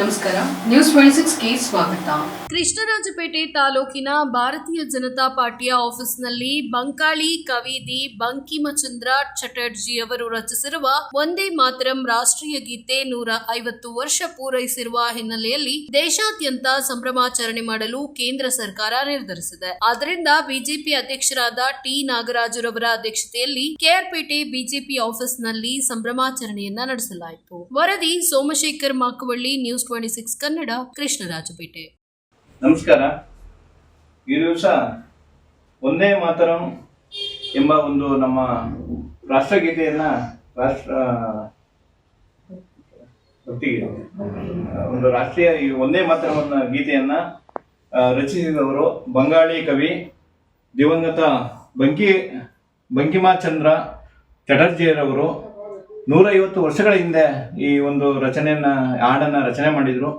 ನಮಸ್ಕಾರ. News twenty ಸಿಕ್ಸ್ಗೆ ಸ್ವಾಗತ. ಕೃಷ್ಣರಾಜಪೇಟೆ ತಾಲೂಕಿನ ಭಾರತೀಯ ಜನತಾ ಪಾರ್ಟಿಯ ಆಫೀಸ್ನಲ್ಲಿ ಬಂಕಾಳಿ ಕವಿದಿ ಬಂಕಿಮಚಂದ್ರ ಚಟರ್ಜಿ ಅವರು ರಚಿಸಿರುವ ಒಂದೇ ಮಾತರಂ ರಾಷ್ಟ್ರೀಯ ಗೀತೆ ನೂರ ಐವತ್ತು ವರ್ಷ ಪೂರೈಸಿರುವ ಹಿನ್ನೆಲೆಯಲ್ಲಿ ದೇಶಾದ್ಯಂತ ಸಂಭ್ರಮಾಚರಣೆ ಮಾಡಲು ಕೇಂದ್ರ ಸರ್ಕಾರ ನಿರ್ಧರಿಸಿದೆ. ಆದ್ದರಿಂದ ಬಿಜೆಪಿ ಅಧ್ಯಕ್ಷರಾದ ಟಿ ನಾಗರಾಜುರವರ ಅಧ್ಯಕ್ಷತೆಯಲ್ಲಿ ಕೆಆರ್ಪೇಟೆ ಬಿಜೆಪಿ ಆಫೀಸ್ನಲ್ಲಿ ಸಂಭ್ರಮಾಚರಣೆಯನ್ನ ನಡೆಸಲಾಯಿತು. ವರದಿ Somashekhar Makavalli news twenty six Kannada Krishnarajpet ನಮಸ್ಕಾರ. ಈ ದಿವಸ ಒಂದೇ ಮಾತರಂ ಎಂಬ ಒಂದು ನಮ್ಮ ರಾಷ್ಟ್ರಗೀತೆಯನ್ನ ರಾಷ್ಟ್ರ ಒಂದು ರಾಷ್ಟ್ರೀಯ ಈ ಒಂದೇ ಮಾತರವನ್ನ ಗೀತೆಯನ್ನ ರಚಿಸಿದವರು ಬಂಗಾಳಿ ಕವಿ ದಿವಂಗತ ಬಂಕಿ, ಬಂಕಿಮಾಚಂದ್ರ ಚಟರ್ಜಿಯರವರು ನೂರೈವತ್ತು ವರ್ಷಗಳ ಹಿಂದೆ ಈ ಒಂದು ರಚನೆಯನ್ನ ಹಾಡನ್ನ ರಚನೆ ಮಾಡಿದ್ರು.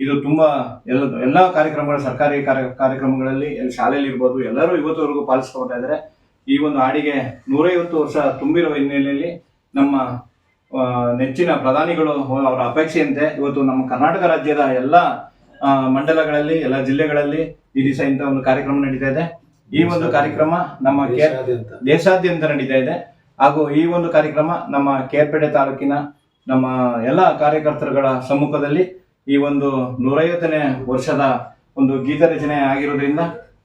ಇದು ತುಂಬಾ ಎಲ್ಲ ಎಲ್ಲ ಕಾರ್ಯಕ್ರಮಗಳ ಸರ್ಕಾರಿ ಕಾರ್ಯ ಕಾರ್ಯಕ್ರಮಗಳಲ್ಲಿ ಶಾಲೆಯಲ್ಲಿ ಇರ್ಬೋದು ಎಲ್ಲರೂ ಇವತ್ತುವರೆಗೂ ಪಾಲಿಸ್ಕೊಳ್ತಾ ಇದ್ದಾರೆ ಈ ಒಂದು ಹಾಡಿಗೆ ನೂರೈವತ್ತು ವರ್ಷ ತುಂಬಿರುವ ಹಿನ್ನೆಲೆಯಲ್ಲಿ ನಮ್ಮ ನೆಚ್ಚಿನ ಪ್ರಧಾನಿಗಳು ಅವರ ಅಪೇಕ್ಷೆಯಂತೆ ಇವತ್ತು ನಮ್ಮ ಕರ್ನಾಟಕ ರಾಜ್ಯದ ಎಲ್ಲ ಮಂಡಲಗಳಲ್ಲಿ ಎಲ್ಲ ಜಿಲ್ಲೆಗಳಲ್ಲಿ ಈ ದಿವಸ ಇಂಥ ಒಂದು ಕಾರ್ಯಕ್ರಮ ನಡೀತಾ ಇದೆ. ಈ ಒಂದು ಕಾರ್ಯಕ್ರಮ ನಮ್ಮ ದೇಶಾದ್ಯಂತ ನಡೀತಾ ಇದೆ. ಹಾಗೂ ಈ ಒಂದು ಕಾರ್ಯಕ್ರಮ ನಮ್ಮ ಕೇರ್ಪೇಟೆ ತಾಲೂಕಿನ ನಮ್ಮ ಎಲ್ಲ ಕಾರ್ಯಕರ್ತರುಗಳ ಸಮ್ಮುಖದಲ್ಲಿ ಈ ಒಂದು ನೂರೈವತ್ತನೇ ವರ್ಷದ ಒಂದು ಗೀತ ರಚನೆ ಆಗಿರೋದ್ರಿಂದ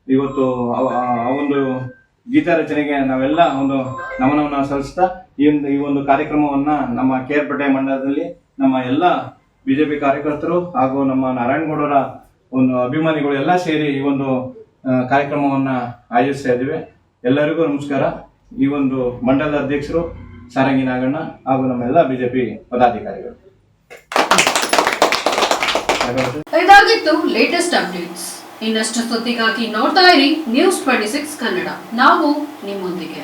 ಇವತ್ತು ಆ ಒಂದು ಗೀತ ರಚನೆಗೆ ನಾವೆಲ್ಲ ಒಂದು ನಮನವನ್ನು ಸಲ್ಲಿಸ್ತಾ ಈ ಒಂದು ಈ ಒಂದು ಕಾರ್ಯಕ್ರಮವನ್ನ ನಮ್ಮ ಕೇರ್ಪೇಟೆ ಮಂಡಲದಲ್ಲಿ ನಮ್ಮ ಎಲ್ಲ ಬಿಜೆಪಿ ಕಾರ್ಯಕರ್ತರು ಹಾಗೂ ನಮ್ಮ ನಾರಾಯಣಗೌಡರ ಒಂದು ಅಭಿಮಾನಿಗಳು ಎಲ್ಲ ಸೇರಿ ಈ ಒಂದು ಕಾರ್ಯಕ್ರಮವನ್ನ ಆಯೋಜಿಸ್ತಾ ಇದ್ದೀವಿ. ಎಲ್ಲರಿಗೂ ನಮಸ್ಕಾರ. ಈ ಒಂದು ಮಂಡಲ ಅಧ್ಯಕ್ಷರು ಸಾರಂಗಿ ನಾಗಣ್ಣ ಹಾಗೂ ನಮ್ಮೆಲ್ಲ ಬಿಜೆಪಿ ಪದಾಧಿಕಾರಿಗಳು. ಇದಾಗಿತ್ತು ಲೇಟೆಸ್ಟ್ ಅಪ್ಡೇಟ್ಸ್ ಇನ್ನಷ್ಟು ಸುದ್ದಿಗಾಗಿ ನೋಡ್ತಾ ಇರಿ ನ್ಯೂಸ್ ಟ್ವೆಂಟಿ ಸಿಕ್ಸ್ ಕನ್ನಡ. ನಾವು ನಿಮ್ಮೊಂದಿಗೆ.